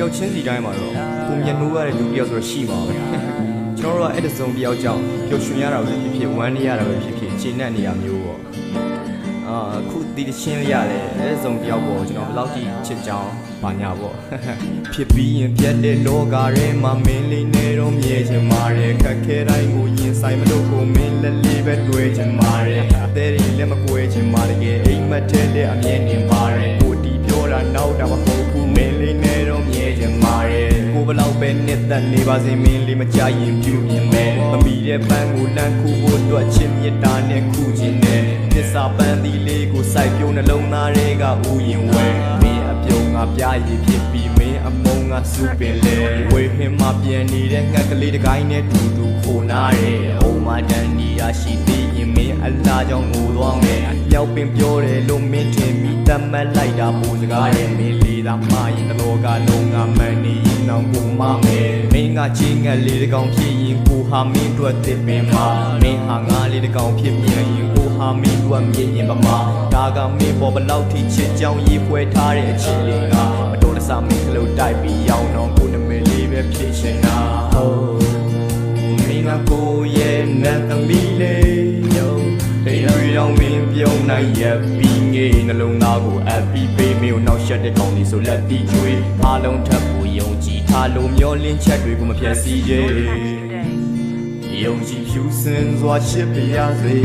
ယောက်ချင်းစီတိုင်းမှာတော့ကိုမြတ်နိုးရတဲ့လူတယောက်ဆိုတော့ရှိမှာပဲကျွန်တော်တို့ကအဲ့ဒီစုံတယောက်ကြောင့်ပျော်ရွှင်ရတာပဲဖြစ်ဖြစ်ဝမ်းနေရတာပဲဖြစ်ဖြစ်ခြေနဲ့နေရမျိုးပေါ့အာခုဒီတချင်းလေးရတယ်အဲ့ဒီစုံတယောက်ပေါ့ကျွန်တော်ဘယ်လောက်ထိချစ်ကြောင်းပါညာပေါ့ဖြစ်ပြီးရင်ပြတ်တဲ့လောကထဲမှာမင်းလေးနဲ့တော့မြဲချင်ပါတယ်ခက်ခဲတိုင်းကိုရင်ဆိုင်မလို့ကိုမင်းလက်လေးပဲတွေ့ချင်ပါတယ်အသေးတွေလည်းမကွဲချင်ပါတကယ်အိမ်မက်ထဲတဲ့အမြဲနေပါတယ်ကိုတီပြောတာနောက်တာမဟုတ် ဘလောက်ပဲနှစ်သက်နေပါစေမင်းလေးမကြရင်ပြုမြင်မယ်မမီတဲ့ပန်းကိုလမ်းခုဖို့အတွက်ချစ်မြတ်တာနဲ့ခုခြင်းနဲ့သစ္စာပန်းသီးလေးကိုစိုက်ပြုံးနှလုံးသားတွေကဥယင်ဝဲမင်းအပြုံးငါပြရည်ဖြစ်ပြီးမင်းအမုံငါစုပင်လေဝေဟင်မှာပြန်နေတဲ့ငှက်ကလေးတစ်ကိုင်းနဲ့တူတူခိုနာတယ်အိုမတန်နီရရှိသေးရင်မင်းအလားကြောင့်ငိုသွားမယ်မြောက်ပင်ပြောတယ်လို့မင်းထင်ပြီးတတ်မှတ်လိုက်တာပုံစကားရဲ့မင်းလေးသာမရင်တလောကလုံးကမှန်နေရင် တော့ကိုမမယ်မင်းကချင်းငက်လေးတစ်ကောင်ဖြစ်ရင်ကိုဟာမင်းတို့တစ်ပင်မှာမင်းဟာငါလေးတစ်ကောင်ဖြစ်ပြန်ရင်ကိုဟာမင်းတို့မြင်ရင်ပမာဒါကမင်းပေါ်ဘလောက်ထိချစ်ကြောင်ရေးဖွဲထားတဲ့အချင်းလေးကမတော်တဆမင်းကလေးတိုက်ပြီးရောင်းတော့ကိုနမလေးပဲဖြစ်ရှင်တာမင်းကကိုရဲ့နတ်သမီးလေးယုံတိတ်ရွေတော့မင်းပြုံးနိုင်ရပြီးငေးနှလုံးသားကိုအပ်ပြီးပေးမင်းကိုနောက်ရှက်တဲ့ကောင်းလေးဆိုလက်တီကျွေးအားလုံးထပ်ဖို့ယုံကြည် ထားလို့မျောလင်းချက်တွေကိုမပြတ်စီးရဲ့ယုံကြည်ဖြူစင်စွာချစ်ပြရစေ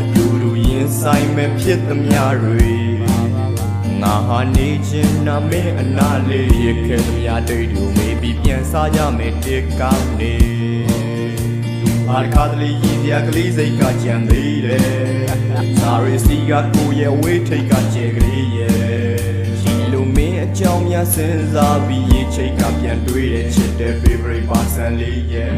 အတူတူရင်ဆိုင်မဲ့ဖြစ်သမျှတွေငါဟာနေခြင်းနာမင်းအနာလေးရခဲ့သမျှတွေတူမေးပြီးပြန်စားကြမယ်တစ်ကောင်းနေအားခါတလေးရည်စရာကလေးစိတ်ကကြံသေးတယ်စာရီစီကကိုရဲ့ဝေးထိတ်ကကျဲကလေးရဲ့ရှိလို့မင်းအ ကြောင်းများစဉ်းစားပြီးရေးချိတ်ကပြန်တွေးတဲ့ချစ်တဲ့ favorite person လေးရဲ့